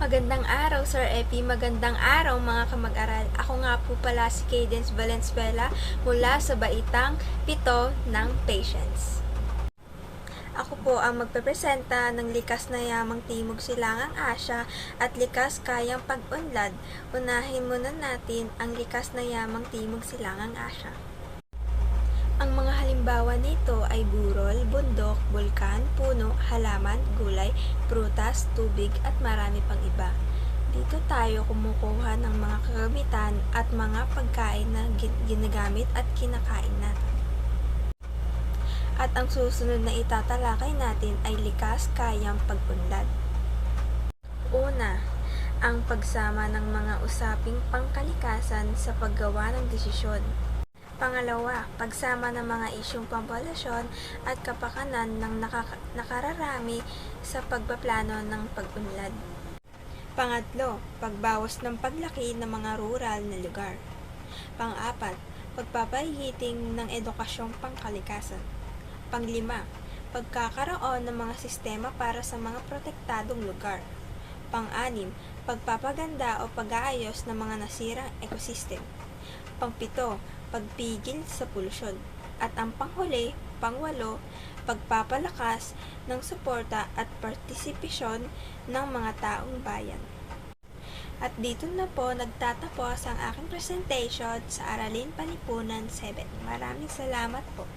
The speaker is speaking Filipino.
Magandang araw, Sir Epi. Magandang araw, mga kamag-aral. Ako nga po pala si Cadence Valenzuela mula sa Baitang Pito ng Patience. Ako po ang magpepresenta ng likas na yamang Timog Silangang Asya at likas kayang pag-unlad. Unahin muna natin ang likas na yamang Timog Silangang Asya. Ang mga halimbawa nito ay burol, bundok, bulkan, puno, halaman, gulay, prutas, tubig at marami pang iba. Dito tayo kumukuha ng mga kagamitan at mga pagkain na gin- ginagamit at kinakain natin. At ang susunod na itatalakay natin ay likas kayang pag-unlad. Una, ang pagsama ng mga usaping pangkalikasan sa paggawa ng desisyon. Pangalawa, pagsama ng mga isyong pampolasyon at kapakanan ng nakaka- nakararami sa pagpaplano ng pag-unlad. Pangatlo, pagbawas ng paglaki ng mga rural na lugar. Pang-apat, pagpapahiting ng edukasyong pangkalikasan. Panglima, pagkakaroon ng mga sistema para sa mga protektadong lugar. Pang-anim, pagpapaganda o pag-aayos ng mga nasirang ekosystem. Pangpito, pagpigil sa polusyon. At ang panghuli, pangwalo, pagpapalakas ng suporta at partisipasyon ng mga taong bayan. At dito na po nagtatapos ang aking presentation sa Aralin Palipunan 7. Maraming salamat po.